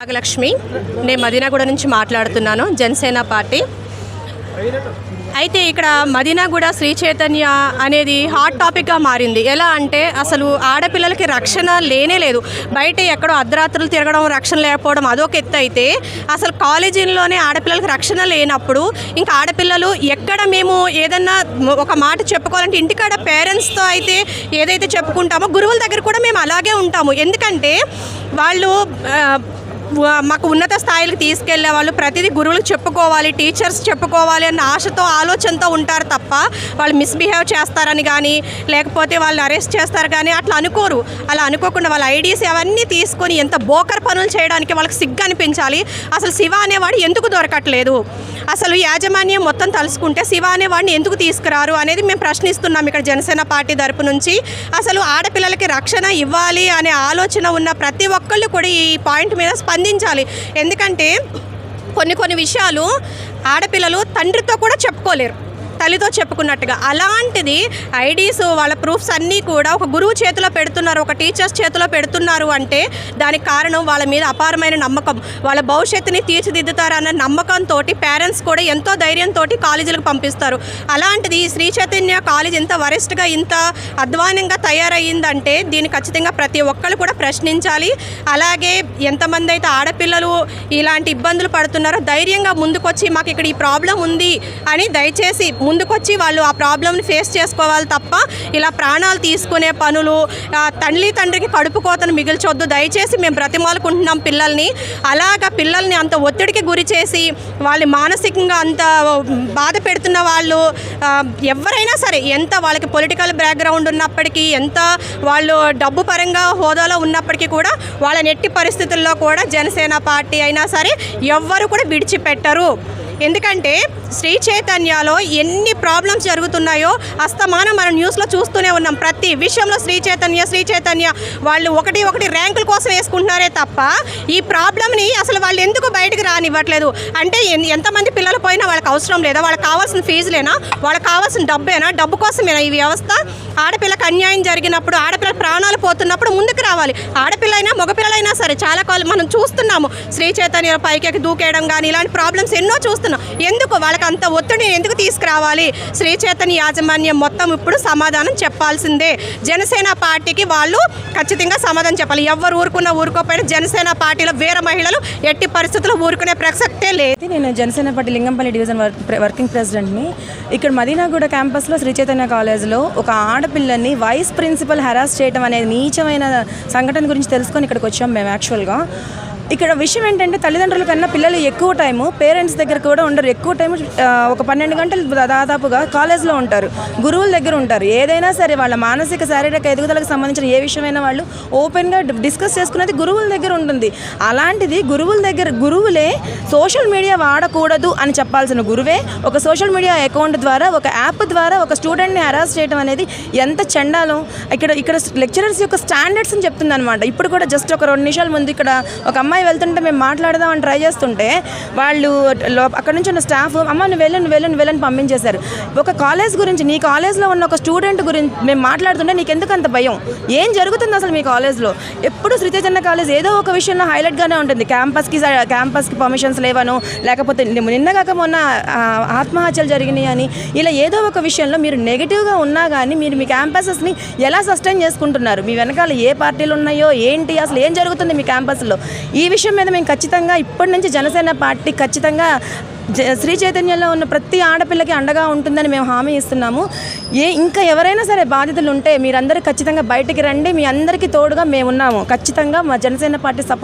నాగలక్ష్మి. నేను మదీనాగూడ నుంచి మాట్లాడుతున్నాను. జనసేన పార్టీ. అయితే ఇక్కడ మదీనాగూడ శ్రీ చైతన్య అనేది హాట్ టాపిక్గా మారింది. ఎలా అంటే అసలు ఆడపిల్లలకి రక్షణ లేనే లేదు. బయట ఎక్కడో అర్ధరాత్రులు తిరగడం రక్షణ లేకపోవడం అదొక ఎత్తు అయితే అసలు కాలేజీల్లోనే ఆడపిల్లలకి రక్షణ లేనప్పుడు ఇంకా ఆడపిల్లలు ఎక్కడ మేము ఏదన్నా ఒక మాట చెప్పుకోవాలంటే ఇంటికాడ పేరెంట్స్తో అయితే ఏదైతే చెప్పుకుంటామో గురువుల దగ్గర కూడా మేము అలాగే ఉంటాము. ఎందుకంటే వాళ్ళు మాకు ఉన్నత స్థాయిలకు తీసుకెళ్ళే వాళ్ళు ప్రతిదీ గురువులు చెప్పుకోవాలి టీచర్స్ చెప్పుకోవాలి అన్న ఆశతో ఆలోచనతో ఉంటారు తప్ప వాళ్ళు మిస్బిహేవ్ చేస్తారని కానీ లేకపోతే వాళ్ళని అరెస్ట్ చేస్తారు కానీ అట్లా అనుకోరు. అలా అనుకోకుండా వాళ్ళ ఐడీస్ అవన్నీ తీసుకొని ఎంత బోకర్ పనులు చేయడానికి వాళ్ళకి సిగ్గు అనిపించాలి. అసలు శివ అనేవాడు ఎందుకు దొరకట్లేదు? అసలు యాజమాన్యం మొత్తం తలుసుకుంటే శివ అనేవాడిని ఎందుకు తీసుకురారు అనేది మేము ప్రశ్నిస్తున్నాం ఇక్కడ జనసేన పార్టీ తరపు నుంచి. అసలు ఆడపిల్లలకి రక్షణ ఇవ్వాలి అనే ఆలోచన ఉన్న ప్రతి ఒక్కళ్ళు కూడా ఈ పాయింట్ మీద స్పందించాలి. ఎందుకంటే కొన్ని కొన్ని విషయాలు ఆడపిల్లలు తండ్రితో కూడా చెప్పుకోలేరు. తల్లితో చెప్పుకున్నట్టుగా. అలాంటిది ఐడీస్ వాళ్ళ ప్రూఫ్స్ అన్నీ కూడా ఒక గురువు చేతిలో పెడుతున్నారు ఒక టీచర్స్ చేతిలో పెడుతున్నారు అంటే దానికి కారణం వాళ్ళ మీద అపారమైన నమ్మకం. వాళ్ళ భవిష్యత్తుని తీర్చిదిద్దుతారన్న నమ్మకంతో పేరెంట్స్ కూడా ఎంతో ధైర్యంతో కాలేజీలకు పంపిస్తారు. అలాంటిది శ్రీ చైతన్య కాలేజ్ ఇంత వరెస్ట్గా ఇంత అధ్వానంగా తయారయ్యిందంటే దీన్ని ఖచ్చితంగా ప్రతి ఒక్కరు కూడా ప్రశ్నించాలి. అలాగే ఎంతమంది అయితే ఆడపిల్లలు ఇలాంటి ఇబ్బందులు పడుతున్నారో ధైర్యంగా ముందుకొచ్చి మాకు ఇక్కడ ఈ ప్రాబ్లం ఉంది అని దయచేసి ముందుకొచ్చి వాళ్ళు ఆ ప్రాబ్లమ్ని ఫేస్ చేసుకోవాలి తప్ప ఇలా ప్రాణాలు తీసుకునే పనులు తల్లి తండ్రికి కడుపు కోతను మిగిల్చొద్దు. దయచేసి మేము బ్రతిమాలుకుంటున్నాం పిల్లల్ని. అలాగా పిల్లల్ని అంత ఒత్తిడికి గురి చేసి వాళ్ళు మానసికంగా అంత బాధ పెడుతున్న వాళ్ళు ఎవరైనా సరే ఎంత వాళ్ళకి పొలిటికల్ బ్యాక్గ్రౌండ్ ఉన్నప్పటికీ ఎంత వాళ్ళు డబ్బు పరంగా హోదాలో ఉన్నప్పటికీ కూడా వాళ్ళ నెట్టి పరిస్థితుల్లో కూడా జనసేన పార్టీ అయినా సరే ఎవ్వరు కూడా విడిచిపెట్టరు. ఎందుకంటే శ్రీ చైతన్యలో ఎన్ని ప్రాబ్లమ్స్ జరుగుతున్నాయో అస్తమానం మనం న్యూస్లో చూస్తూనే ఉన్నాం. ప్రతి విషయంలో శ్రీ చైతన్య శ్రీ చైతన్య వాళ్ళు ఒకటి ఒకటి ర్యాంకుల కోసం వేసుకుంటున్నారే తప్ప ఈ ప్రాబ్లమ్ని అసలు వాళ్ళు ఎందుకు బయటకు రానివ్వట్లేదు? అంటే ఎంతమంది పిల్లలు పోయినా వాళ్ళకి అవసరం లేదా? వాళ్ళకి కావాల్సిన ఫీజులేనా వాళ్ళకి కావాల్సిన డబ్బేనా? డబ్బు కోసమేనా ఈ వ్యవస్థ? ఆడపిల్లకి అన్యాయం జరిగినప్పుడు ఆడపిల్ల ప్రాణాలు పోతున్నప్పుడు ముందుకు రావాలి. ఆడపిల్లైనా మగపిల్లలైనా సరే చాలా కాలం మనం చూస్తున్నాము. శ్రీ చైతన్య పైకి దూకేయడం కానీ ఇలాంటి ప్రాబ్లమ్స్ ఎన్నో చూస్తున్నాం. ఎందుకు వాళ్ళకి అంత ఒత్తిడిని ఎందుకు తీసుకురావాలి? శ్రీ చైతన్య యాజమాన్యం మొత్తం ఇప్పుడు సమాధానం చెప్పాల్సిందే. జనసేన పార్టీకి వాళ్ళు ఖచ్చితంగా సమాధానం చెప్పాలి. ఎవరు ఊరుకున్న ఊరుకోపోయినా జనసేన పార్టీలో వేరే మహిళలు ఎట్టి పరిస్థితుల్లో ఊరుకునే ప్రసక్తే లేదు. నేను Janasena party Lingampally division work working ప్రెసిడెంట్ని. ఇక్కడ మదీనాగూడ క్యాంపస్లో శ్రీ చైతన్య కాలేజ్లో ఒక ఆడపిల్లల్ని వైస్ ప్రిన్సిపల్ హెరాస్ చేయడం అనేది నీచమైన సంఘటన గురించి తెలుసుకొని ఇక్కడికి వచ్చాం మేము యాక్చువల్గా ఇక్కడ విషయం ఏంటంటే తల్లిదండ్రుల కన్నా పిల్లలు ఎక్కువ టైము పేరెంట్స్ దగ్గర కూడా ఉండరు. ఎక్కువ టైం ఒక పన్నెండు గంటలు దాదాపుగా కాలేజ్లో ఉంటారు. గురువుల దగ్గర ఉంటారు. ఏదైనా సరే వాళ్ళ మానసిక శారీరక ఎదుగుదలకు సంబంధించిన ఏ విషయమైనా వాళ్ళు ఓపెన్గా డిస్కస్ చేసుకునేది గురువుల దగ్గర ఉంటుంది. అలాంటిది గురువుల దగ్గర గురువులే సోషల్ మీడియా వాడకూడదు అని చెప్పాల్సిన గురువే ఒక సోషల్ మీడియా అకౌంట్ ద్వారా ఒక యాప్ ద్వారా ఒక స్టూడెంట్ని హెరాస్ చేయడం అనేది ఎంత చెండాలో. ఇక్కడ ఇక్కడ లెక్చరర్స్ యొక్క స్టాండర్డ్స్ అని చెప్తుంది అనమాట ఇప్పుడు కూడా జస్ట్ ఒక రెండు నిమిషాల ముందు ఇక్కడ ఒక అమ్మాయి వెళ్తుంటే మేము మాట్లాడదాం అని ట్రై చేస్తుంటే వాళ్ళు అక్కడ నుంచి ఉన్న స్టాఫ్ అమ్మ నువ్వు వెళ్ళు నువ్వు వెళ్ళు వెళ్ళని పంపించేశారు. ఒక కాలేజ్ గురించి నీ కాలేజ్లో ఉన్న ఒక స్టూడెంట్ గురించి మేము మాట్లాడుతుంటే నీకు ఎందుకు అంత భయం? ఏం జరుగుతుంది అసలు మీ కాలేజ్లో ఎప్పుడు శ్రీచైతన్య కాలేజ్ ఏదో ఒక విషయంలో హైలైట్గానే ఉంటుంది. క్యాంపస్కి క్యాంపస్కి పర్మిషన్స్ లేవను లేకపోతే నిన్న- కాక మొన్న ఆత్మహత్యలు జరిగినాయి అని ఇలా ఏదో ఒక విషయంలో మీరు నెగిటివ్గా ఉన్నా కానీ మీరు మీ క్యాంపసెస్ని ఎలా సస్టైన్ చేసుకుంటున్నారు? మీ వెనకాల ఏ పార్టీలు ఉన్నాయో ఏంటి అసలు ఏం జరుగుతుంది మీ క్యాంపస్లో ఈ ఈ విషయం మీద మేము ఖచ్చితంగా ఇప్పటి నుంచి జనసేన పార్టీ ఖచ్చితంగా జ- శ్రీ చైతన్యంలో ఉన్న ప్రతి ఆడపిల్లకి అండగా ఉంటుందని మేము హామీ ఇస్తున్నాము. ఏ ఇంకా ఎవరైనా సరే బాధితులు ఉంటే మీరందరూ ఖచ్చితంగా బయటికి రండి మీ అందరికీ తోడుగా మేము ఉన్నాము ఖచ్చితంగా మా జనసేన పార్టీ సపోర్ట్